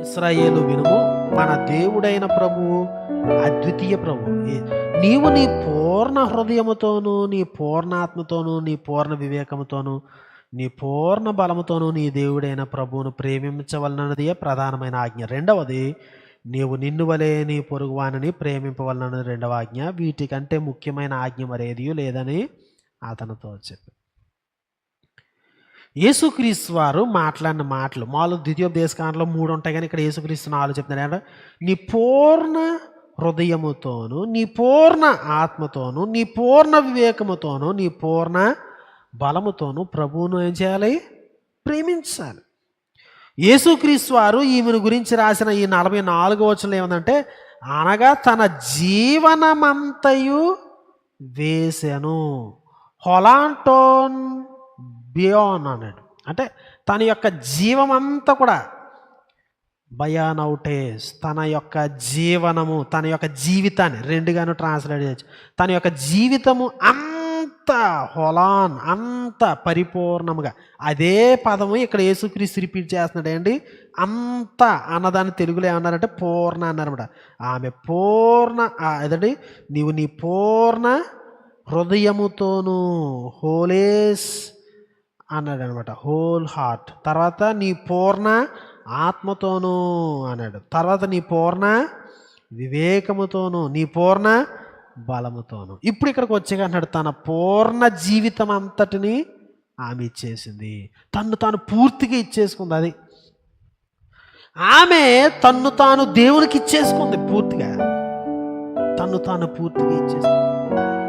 ఇస్రాయేలు వినుము మన దేవుడైన ప్రభువు అద్వితీయ ప్రభువు. నీవు నీ పూర్ణ హృదయముతోనూ నీ పూర్ణాత్మతోనూ నీ పూర్ణ వివేకముతోనూ నీ పూర్ణ బలముతోనూ నీ దేవుడైన ప్రభువును ప్రేమించవలనది ప్రధానమైన ఆజ్ఞ. రెండవది నీవు నిన్ను వలే నీ పొరుగువానని ప్రేమింపవలనది రెండవ ఆజ్ఞ. వీటికంటే ముఖ్యమైన ఆజ్ఞ మరేది లేదని అతనితో చెప్పి యేసుక్రీస్తు వారు మాట్లాడిన మాటలు మామూలు ద్వితీయోపదేశకాండలో మూడు ఉంటాయి కానీ ఇక్కడ యేసుక్రీస్తు నాలుగు చెప్తున్నారు. ఏంటంటే నీ పూర్ణ హృదయముతోను నీ పూర్ణ ఆత్మతోను నీ పూర్ణ వివేకముతోను నీ పూర్ణ బలముతోను ప్రభువును ఏం చేయాలి? ప్రేమించాలి. యేసుక్రీస్తు వారు ఈమెను గురించి రాసిన ఈ నలభై నాలుగు వచనం ఏమందంటే అనగా తన జీవనమంతయు వేసెను. హొలాంటోన్ బియాన్ అన్నాడు. అంటే తన యొక్క జీవమంతా కూడా బయానౌటేస్ తన యొక్క జీవనము తన యొక్క జీవితాన్ని రెండుగాను ట్రాన్స్లేట్ చేయొచ్చు. తన యొక్క జీవితము అంత హొలాన్ అంత పరిపూర్ణముగా అదే పదము ఇక్కడ యేసుక్రీస్తు రిపీట్ చేస్తున్నాడు ఏంటి? అంత అన్నదాన్ని తెలుగులో ఏమన్నారంటే పూర్ణ అన్నారన్నమాట. ఆమె పూర్ణ అదండి నీవు నీ పూర్ణ హృదయముతోనూ హోలేస్ అన్నాడు అనమాట హోల్ హార్ట్ తర్వాత నీ పూర్ణ ఆత్మతోనూ అన్నాడు. తర్వాత నీ పూర్ణ వివేకముతోనూ నీ పూర్ణ బలముతోనూ. ఇప్పుడు ఇక్కడికి వచ్చాక అన్నాడు తన పూర్ణ జీవితం అంతటిని ఆమె ఇచ్చేసింది. తన్ను తాను పూర్తిగా ఇచ్చేసుకుంది అది. ఆమె తన్ను తాను దేవునికి ఇచ్చేసుకుంది పూర్తిగా. తన్ను తాను పూర్తిగా ఇచ్చేసుకుంది